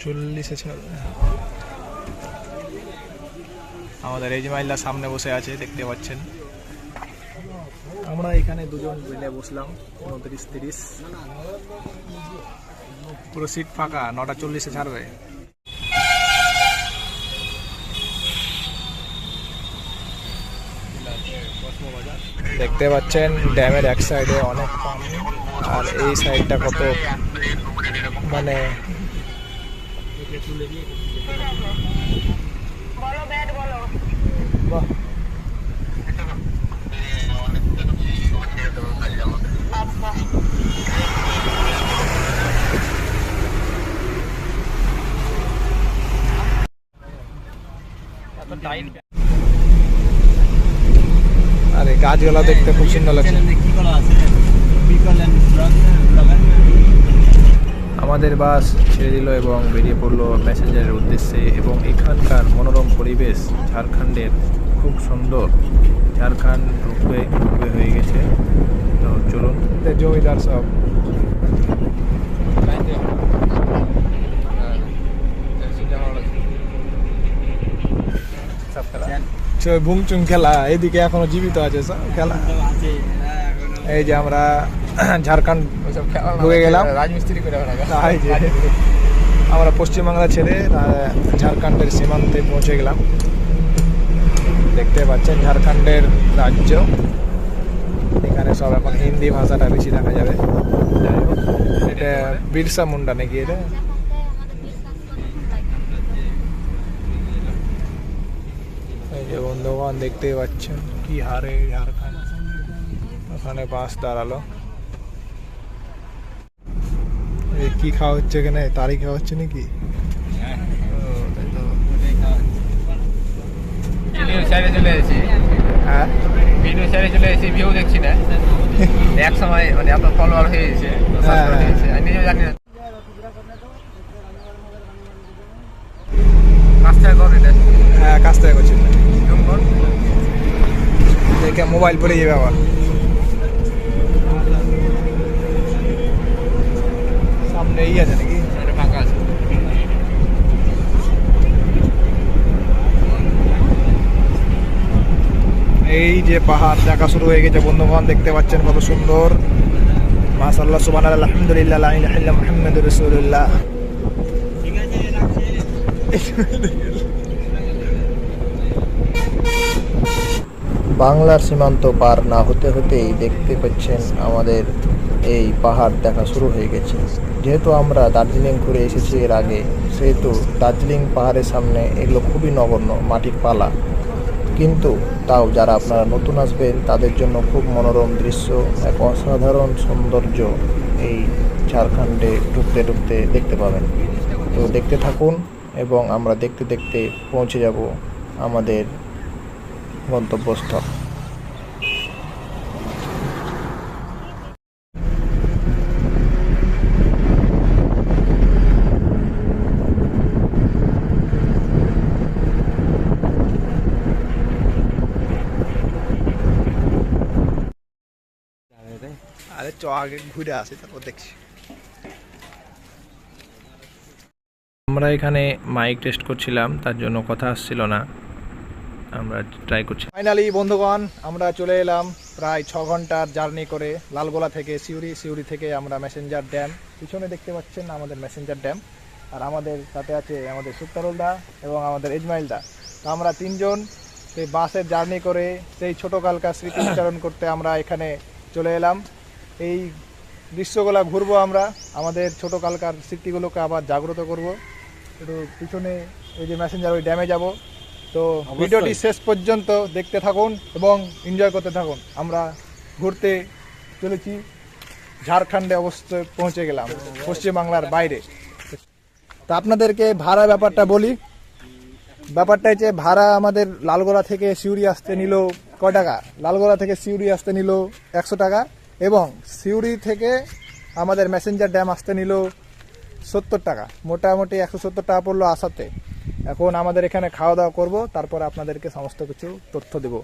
চল্লিশে ছাড়বে আমাদের এজমাইল্লা সামনে বসে আছে দেখতে পাচ্ছেন। আমরা এখানে দুজন মিলে বসলাম উনত্রিশ তিরিশ। পুরো সিট ফাঁকা নটা চল্লিশে ছাড়বে। দেখতে পাচ্ছেন ড্যামের এক সাইডে অনেক পানি আর এই সাইডটা কত মানে বলো ব্যাট বলো। বাহ। আচ্ছা। আর গাছগুলো দেখতে খুব সুন্দর লাগছে। আমাদের বাস ছেড়ে দিল এবং বেরিয়ে পড়ল ম্যাসেঞ্জারের উদ্দেশ্যে এবং এখানকার মনোরম পরিবেশ ঝাড়খণ্ডের খুব সুন্দর। ঝাড়খণ্ড রূপে রূপে হয়ে গেছে। তো চলুন। জমিদার সব ভুংচুং খেলা এদিকে এখনও জীবিত আছে সব খেলা। এই যে আমরা ঝাড়খণ্ড ঢুকে গেলাম। রাজমিস্ত্রি করে আমরা পশ্চিমবাংলা ছেড়ে ঝাড়খণ্ডের সীমান্তে পৌঁছে গেলাম। দেখতে পাচ্ছেন ঝাড়খণ্ডের রাজ্য। এখানে সব এখন হিন্দি ভাষাটা বেশি দেখা যাবে। যাই হোক, এটা বিরসা মুন্ডা নাকি এটা? এই যে বন্ধুগণ দেখতে পাচ্ছেন কি হারে ঝাড়খণ্ড। ওখানে বাস দাঁড়াল এই কি খাওয়া হচ্ছে এখানে? তারই খাওয়া হচ্ছে নাকি? হ্যাঁ? ভিডিও চলে এসেছি ভিউ দেখছি না। এক সময় মানে এত ফলোয়ার হয়ে গেছে হ্যাঁ, হয়ে। আমি নিজেও জানি না। হ্যাঁ কাজ থেকে করছি। মোবাইল পড়ে যাবে আবার। এই আছে নাকি এটা ফাঁকা আছে এই যে পাহাড় দেখা শুরু হয়ে গেছে বন্ধুগণ দেখতে পাচ্ছেন কত সুন্দর। মাসাল্লাহ সুবান আলহামদুলিল্লাহ লা ইলাহা বাংলার সীমান্ত পার না হতে হতেই দেখতে পাচ্ছেন আমাদের এই পাহাড় দেখা শুরু হয়ে গেছে। যেহেতু আমরা দার্জিলিং ঘুরে এসেছি এর আগে, সেহেতু দার্জিলিং পাহাড়ের সামনে এগুলো খুবই নগণ্য, মাটির পালা। কিন্তু তাও যারা আপনারা নতুন আসবেন, তাদের জন্য খুব মনোরম দৃশ্য, এক অসাধারণ সৌন্দর্য এই ঝাড়খণ্ডে ঢুকতে ঢুকতে দেখতে পাবেন। তো দেখতে থাকুন এবং আমরা দেখতে দেখতে পৌঁছে যাব আমাদের গন্তব্যস্থল। আরে চ আগে ঘুরে আসি তারপর দেখছি। আমরা এখানে মাইক টেস্ট করছিলাম তার জন্য কথা আসছিল না। আমরা ট্রাই করছি। ফাইনালি বন্ধুগণ, আমরা চলে এলাম প্রায় ছ ঘণ্টার জার্নি করে লালগোলা থেকে সিউড়ি সিউড়ি থেকে আমরা মেসেঞ্জার ড্যাম পিছনে দেখতে পাচ্ছেন আমাদের মেসেঞ্জার ড্যাম আর আমাদের সাথে আছে আমাদের সুক্তারুলদা এবং আমাদের এজমাইলদা তো আমরা তিনজন সেই বাসের জার্নি করে সেই ছোটোকালকার স্মৃতি উচ্চারণ করতে আমরা এখানে চলে এলাম। এই দৃশ্যগুলো ঘুরবো আমরা, আমাদের ছোটোকালকার স্মৃতিগুলোকে আবার জাগ্রত করব। একটু পিছনে এই যে মেসেঞ্জার ওই ড্যামে যাব। তো ভিডিওটি শেষ পর্যন্ত দেখতে থাকুন এবং এনজয় করতে থাকুন। আমরা ঘুরতে চলেছি ঝাড়খণ্ডে অবস্থায় পৌঁছে গেলাম পশ্চিমবাংলার বাইরে। তো আপনাদেরকে ভাড়া ব্যাপারটা বলি। ব্যাপারটা হচ্ছে ভাড়া আমাদের লালগোলা থেকে সিউড়ি আসতে নিল কয় টাকা? লালগোলা থেকে সিউড়ি আসতে নিল একশো টাকা এবং সিউড়ি থেকে আমাদের মেসেঞ্জার ড্যাম আসতে নিল সত্তর টাকা। মোটামুটি একশো সত্তর টাকা পড়ল আসাতে। এখন আমাদের এখানে খাওয়া দাওয়া করব তারপর আপনাদেরকে সমস্ত কিছু তথ্য দেব।